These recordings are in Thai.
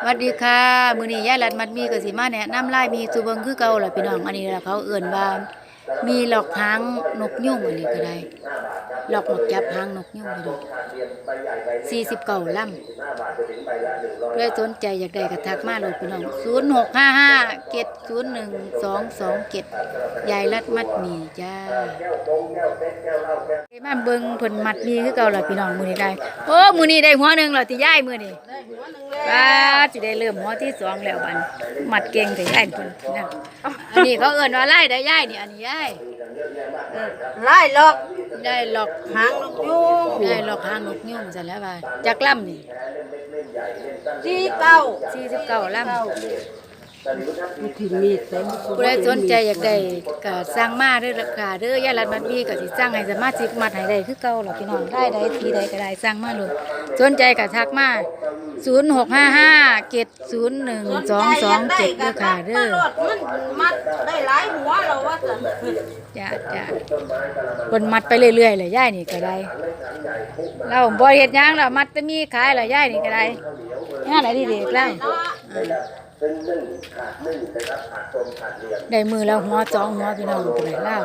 สวัสดีค่ะ มือนี้ยายรัดมัดมีกับสีมาแนะน้ำลายมีสุเบิงคือเก่าล่ะพี่น้อง อันนี้ล่ะเขาเอื่นว่า มีหลอกหางนกยุงอันนี้ก็ได้หลอกหมกจับหางนกยุงพี่น้อง49ลำเพื่อสนใจอยากได้ก็ทักมาเลยพี่น้อง0655 701 227ยายรัดมัดมีจ้ามาเบิงเพิ่นมัดมีคือเก่าล่ะพี่น้องมือนี้ได้โอ้มือนี้ได้หัวหนึ่งแล้วที่ยายมือนี้ว้าสิได้เริ่มหัวที่สองแล้วบัดมัดเก่งแต่ยายเพิ่นนะอันนี้เขาเอิ้นว่าไล่ได้ยายนี่อันนี้ยายไล่ลอกได้หลอกหางนกยูงได้หลอกหางนกยุงซั่นแหล้วว่าจักลำนี่ที่เก้า49ลำมีถิ่นมีดเต็มผู้ใดสนใจอยากได้ก็สั่งมาเด้อราคาเด้อยายรัดมัดมีก็สิสั่งให้สามารถสิมัดให้ได้คือเก่าล่ะพี่น้องได้ได้ทีใดก็ได้สั่งมาเลยสนใจก็ทักมา ศูนย์หกห้าห้าเด้อค่ะเด้อมันมัดได้หลายหัวเราว่าสันจ้าจ้าบนมัดไปเรื่อยๆเลยย่ายนี่ก็ได้เราบ่เห็ดหยังเรามัดจะมีขายเลยย่ายนี่ก็ได้งานอะไรดีเด็กแล้วได้มือแล้วหัวสองหัวพี่น้องไปเลยเล่า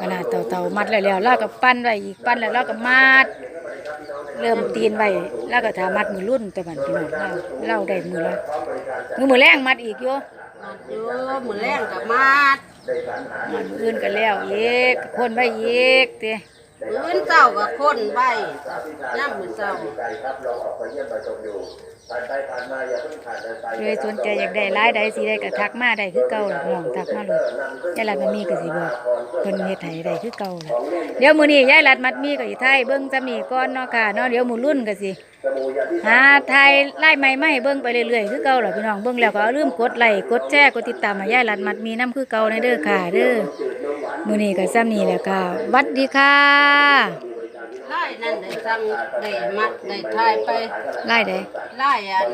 ขนาดเต่าๆมัดแล้วแล้วเราก็ปั้นไว้อีกปั้นแล้วเราก็มัด เริ่มตีนไว้แล้วก็ถามัดมือรุ่นแต่บัดพี่น้องเล่าเล่าได้มือละมือมือแรงมัดอีกอยู่มัดอยู่มือแรงกับมัดมัดมืออื่นก็แล้วอีกคนไว้อีกเต้ พื้นเจ้ากับคนใบย่ำมือเจ้าเลยสนใจอยากได้ร้ายได้สิได้ก็ทักมาได้คือเก่าล่ะพี่องทักมาเลยยายรัดมันมีก็สิบอกเพิ่นเฮ็ดให้ได้คือเก่าล่ะเดี๋ยวมือนี้ยายรัดมัดมีก็สิไทยเบิ่งจำนี้ก่อนเนาะค่ะเนาะเดี๋ยวมือรุ่นก็สิหาไทยไล่ใหม่มาให้เบิ่งไปเรื่อยๆคือเก่าล่ะพี่น้องเบิ่งแล้วก็ลืมกดไลค์กดแชร์กดติดตามให้ยายรัดมัดมีนํคือเก่าในเด้อค่ะเด้อ มื้อนี้ก็ซ้ำนี้แหละค่ะหวัดดีค่ะไล่นั่นได้สั่งได้มัดได้ทายไปไล่ได้ไล่อัน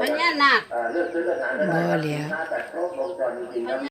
พญานาคบ่เหลียว